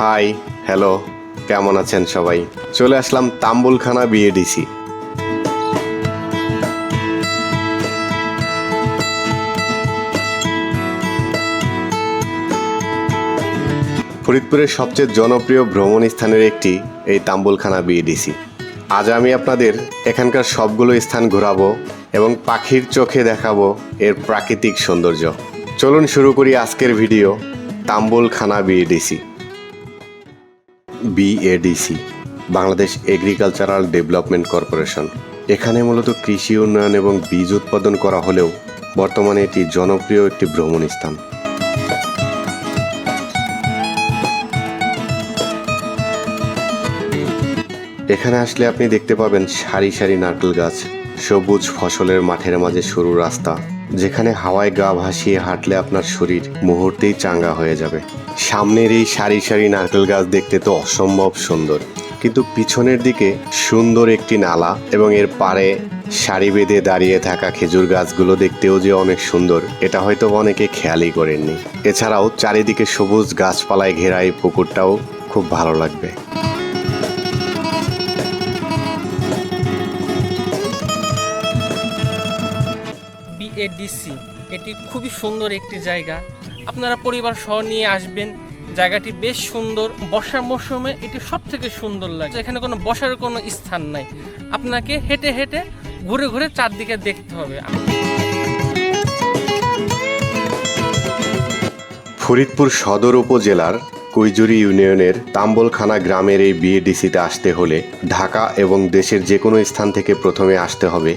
High, hello, কেমন আছেন সবাই? চলে আসলাম তাম্বুলখানা বিএডিসি ফরিদপুরের সবচেয়ে জনপ্রিয় ভ্রমণ স্থানের একটি এই তাম্বুলখানা বিএডিসি আজ আমি আপনাদের এখানকার সবগুলো স্থান ঘোরাবো এবং পাখির চোখে দেখাবো এর প্রাকৃতিক সৌন্দর্য। চলুন শুরু করি আজকের video, Tambulkhana BADC BADC Bangladesh agricultural development corporation এখানে মূলত কৃষি উন্নয়ন এবং বীজ উৎপাদন করা হলেও বর্তমানে এটি জনপ্রিয় একটি ভ্রমণ স্থান। এখানে আসলে আপনি দেখতে পাবেন সারি সারি নারকেল গাছ। সবুজ ফসলের মাঠের মাঝে সরু রাস্তা, যেখানে হাওয়ায় গা ভাসিয়ে হাঁটলে আপনার শরীর মুহূর্তেই চাঙ্গা হয়ে যাবে। সামনের এই সারি সারি নারকেল গাছ দেখতে তো অসম্ভব সুন্দর। কিন্তু পিছনের দিকে সুন্দর একটি নালা এবং এর পাড়ে সারি বেঁধে দাঁড়িয়ে থাকা খেজুর গাছগুলো দেখতেও যে অনেক সুন্দর, এটা হয়তো অনেকে খেয়ালই করেননি। এছাড়াও চারিদিকে সবুজ গাছপালায় ঘেরা এই পুকুরটাও খুব ভালো লাগবে। বিএডিসি এটি খুবই সুন্দর একটি জায়গা। আপনারা পরিবার সহ নিয়ে আসবেন। জায়গাটি বেশ সুন্দর। বর্ষার মৌসুমে এটি সব থেকে সুন্দর লাগে। এখানে কোনো বসার কোনো স্থান নাই। আপনাকে হেঁটে হেঁটে ঘুরে ঘুরে চারদিকে দেখতে হবে। ফরিদপুর সদর উপজেলার কৈজুরি ইউনিয়নের তাম্বলখানা গ্রামের এই বিএডিসিতে আসতে হলে ঢাকা এবং দেশের যে কোনো স্থান থেকে প্রথমে আসতে হবে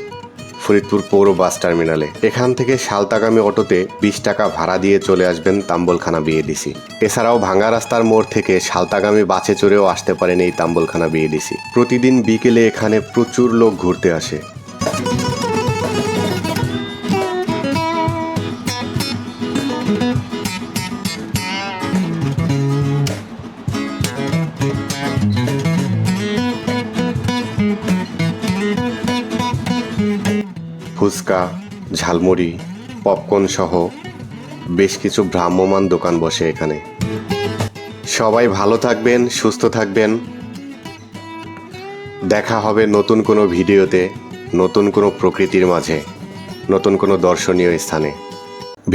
ফরিদপুর পৌর বাস টার্মিনালে। এখান থেকে শালতাগামী অটোতে বিশ টাকা ভাড়া দিয়ে চলে আসবেন তাম্বলখানা বিএডিসি এছাড়াও ভাঙ্গা রাস্তার মোড় থেকে শালতাগামী বাসে চড়েও আসতে পারেন এই তাম্বলখানা বিএডিসি প্রতিদিন বিকেলে এখানে প্রচুর লোক ঘুরতে আসে। ফুচকা, ঝালমুড়ি, পপকর্ন সহ বেশ কিছু ভ্রাম্যমান দোকান বসে এখানে। সবাই ভালো থাকবেন, সুস্থ থাকবেন। দেখা হবে নতুন কোনো ভিডিওতে, নতুন কোনো প্রকৃতির মাঝে, নতুন কোনো দর্শনীয় স্থানে।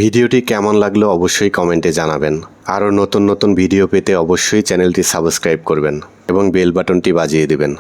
ভিডিওটি কেমন লাগল অবশ্যই কমেন্টে জানাবেন। আরও নতুন নতুন ভিডিও পেতে অবশ্যই চ্যানেলটি সাবস্ক্রাইব করবেন এবং বেল বাটনটি বাজিয়ে দেবেন।